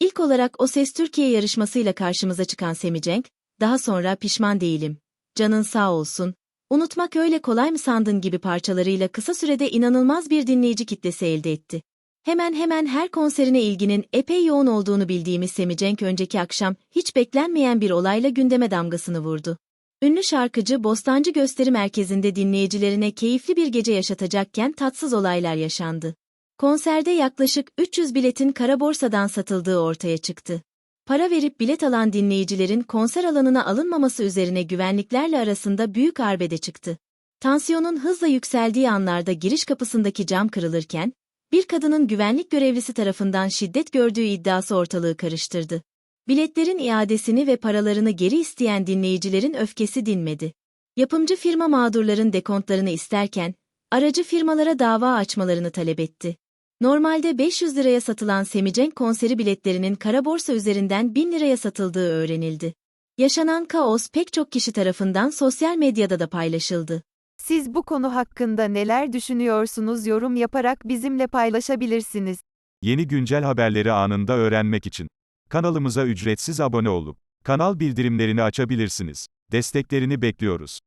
İlk olarak O Ses Türkiye yarışmasıyla karşımıza çıkan Semicenk, daha sonra pişman değilim. Canın sağ olsun. Unutmak öyle kolay mı sandın gibi parçalarıyla kısa sürede inanılmaz bir dinleyici kitlesi elde etti. Hemen hemen her konserine ilginin epey yoğun olduğunu bildiğimiz Semicenk önceki akşam hiç beklenmeyen bir olayla gündeme damgasını vurdu. Ünlü şarkıcı Bostancı Gösteri Merkezi'nde dinleyicilerine keyifli bir gece yaşatacakken tatsız olaylar yaşandı. Konserde yaklaşık 300 biletin kara borsadan satıldığı ortaya çıktı. Para verip bilet alan dinleyicilerin konser alanına alınmaması üzerine güvenliklerle arasında büyük arbede çıktı. Tansiyonun hızla yükseldiği anlarda giriş kapısındaki cam kırılırken, bir kadının güvenlik görevlisi tarafından şiddet gördüğü iddiası ortalığı karıştırdı. Biletlerin iadesini ve paralarını geri isteyen dinleyicilerin öfkesi dinmedi. Yapımcı firma mağdurların dekontlarını isterken, aracı firmalara dava açmalarını talep etti. Normalde 500 liraya satılan Semicenk konseri biletlerinin kara borsa üzerinden 1000 liraya satıldığı öğrenildi. Yaşanan kaos pek çok kişi tarafından sosyal medyada da paylaşıldı. Siz bu konu hakkında neler düşünüyorsunuz yorum yaparak bizimle paylaşabilirsiniz. Yeni güncel haberleri anında öğrenmek için kanalımıza ücretsiz abone olup kanal bildirimlerini açabilirsiniz. Desteklerini bekliyoruz.